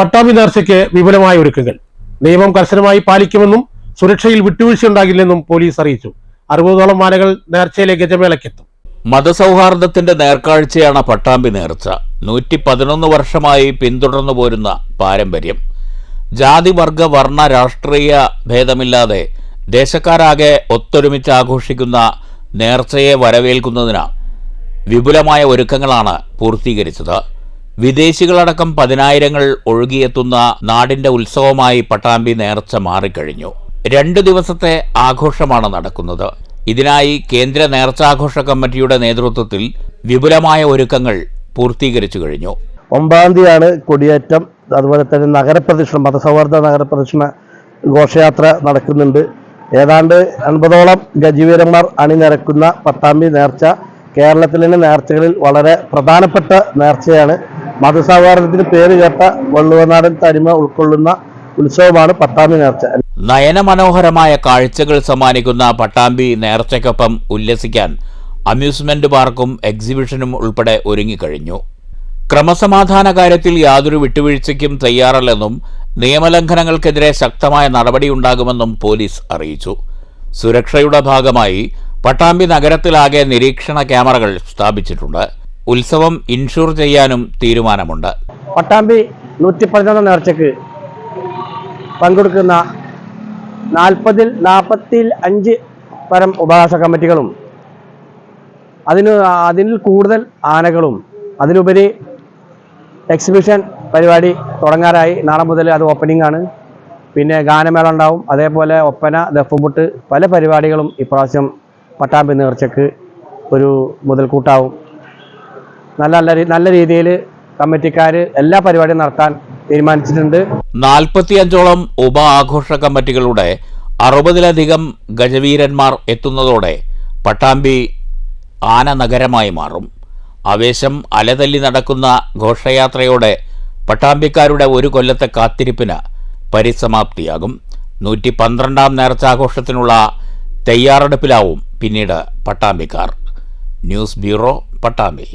പട്ടാമ്പി നേർച്ചയ്ക്ക് വിപുലമായ ഒരുക്കങ്ങൾ. നിയമം കർശനമായി പാലിക്കുമെന്നും സുരക്ഷയിൽ വിട്ടുവീഴ്ച ഉണ്ടാകില്ലെന്നും പോലീസ് അറിയിച്ചു. അറുപതോളം മാലകൾ നേർച്ചയിലെ ഗജമേളയ്ക്കെത്തും. മതസൗഹാർദ്ദത്തിന്റെ നേർക്കാഴ്ചയാണ് പട്ടാമ്പി നേർച്ച. നൂറ്റി പതിനൊന്ന് വർഷമായി പിന്തുടർന്നു പോരുന്ന പാരമ്പര്യം. ജാതി വർഗ വർണ രാഷ്ട്രീയ ഭേദമില്ലാതെ ദേശക്കാരാകെ ഒത്തൊരുമിച്ച് ആഘോഷിക്കുന്ന നേർച്ചയെ വരവേൽക്കുന്നതിന് വിപുലമായ ഒരുക്കങ്ങളാണ് പൂർത്തീകരിച്ചത്. വിദേശികളടക്കം പതിനായിരങ്ങൾ ഒഴുകിയെത്തുന്ന നാടിന്റെ ഉത്സവമായി പട്ടാമ്പി നേർച്ച മാറിക്കഴിഞ്ഞു. രണ്ട് ദിവസത്തെ ആഘോഷമാണ് നടക്കുന്നത്. ഇതിനായി കേന്ദ്ര നേർച്ചാഘോഷ കമ്മിറ്റിയുടെ നേതൃത്വത്തിൽ വിപുലമായ ഒരുക്കങ്ങൾ പൂർത്തീകരിച്ചു കഴിഞ്ഞു. ഒമ്പതാം തീയതിയാണ് കൊടിയേറ്റം. അതുപോലെ തന്നെ നഗരപ്രദക്ഷിണം മതസൗഹാർദ്ദ നഗരപ്രദക്ഷിണ ഘോഷയാത്ര നടക്കുന്നുണ്ട്. ഏതാണ്ട് അൻപതോളം ഗജവീരന്മാർ അണിനിരക്കുന്ന പട്ടാമ്പി നേർച്ച കേരളത്തിലെ നേർച്ചകളിൽ വളരെ പ്രധാനപ്പെട്ട നേർച്ചയാണ്. മതസൗഹാർദ്ദത്തിന് പേര് കേട്ട വള്ളുവനാടൻ തനിമ ഉൾക്കൊള്ളുന്ന ഉത്സവമാണ് പട്ടാമ്പി നേർച്ച. നയനമനോഹരമായ കാഴ്ചകൾ സമ്മാനിക്കുന്ന പട്ടാമ്പി നേർച്ചയ്ക്കൊപ്പം ഉല്ലസിക്കാൻ അമ്യൂസ്മെന്റ് പാർക്കും എക്സിബിഷനും ഉൾപ്പെടെ ഒരുങ്ങിക്കഴിഞ്ഞു. ക്രമസമാധാന കാര്യത്തിൽ യാതൊരു വിട്ടുവീഴ്ചയ്ക്കും തയ്യാറല്ലെന്നും നിയമലംഘനങ്ങൾക്കെതിരെ ശക്തമായ നടപടിയുണ്ടാകുമെന്നും പോലീസ് അറിയിച്ചു. സുരക്ഷയുടെ ഭാഗമായി പട്ടാമ്പി നഗരത്തിലാകെ നിരീക്ഷണ ക്യാമറകൾ സ്ഥാപിച്ചിട്ടുണ്ട്. ഉത്സവം ഇൻഷൂർ ചെയ്യാനും തീരുമാനമുണ്ട്. പട്ടാമ്പി നൂറ്റി പതിനൊന്നാം നേർച്ചയ്ക്ക് പങ്കെടുക്കുന്ന നാൽപ്പതിൽ നാൽപ്പത്തി അഞ്ച് പരം ഉപവാസ കമ്മിറ്റികളും അതിന് അതിൽ കൂടുതൽ ആനകളും അതിലുപരി എക്സിബിഷൻ പരിപാടി തുടങ്ങാറായി. നാളെ മുതൽ അത് ഓപ്പണിംഗ് ആണ്. പിന്നെ ഗാനമേള ഉണ്ടാവും. അതേപോലെ ഒപ്പന ദഫുമുട്ട് പല പരിപാടികളും ഇപ്രാവശ്യം പട്ടാമ്പി നേർച്ചയ്ക്ക് ഒരു മുതൽക്കൂട്ടാവും. നല്ല നല്ല നല്ല രീതിയിൽ കമ്മിറ്റിക്കാർ എല്ലാ പരിപാടിയും നടത്താൻ തീരുമാനിച്ചിട്ടുണ്ട്. നാൽപ്പത്തിയഞ്ചോളം ഉപ ആഘോഷ കമ്മിറ്റികളുടെ അറുപതിലധികം ഗജവീരന്മാർ എത്തുന്നതോടെ പട്ടാമ്പി ആന നഗരമായി മാറും. ആവേശം അലതല്ലി നടക്കുന്ന ഘോഷയാത്രയോടെ പട്ടാമ്പിക്കാരുടെ ഒരു കൊല്ലത്തെ കാത്തിരിപ്പിന് പരിസമാപ്തിയാകും. നൂറ്റി പന്ത്രണ്ടാം നേർച്ചാഘോഷത്തിനുള്ള തയ്യാറെടുപ്പിലാവും പിന്നീട് പട്ടാമ്പിക്കാർ. News bureau Pattambi.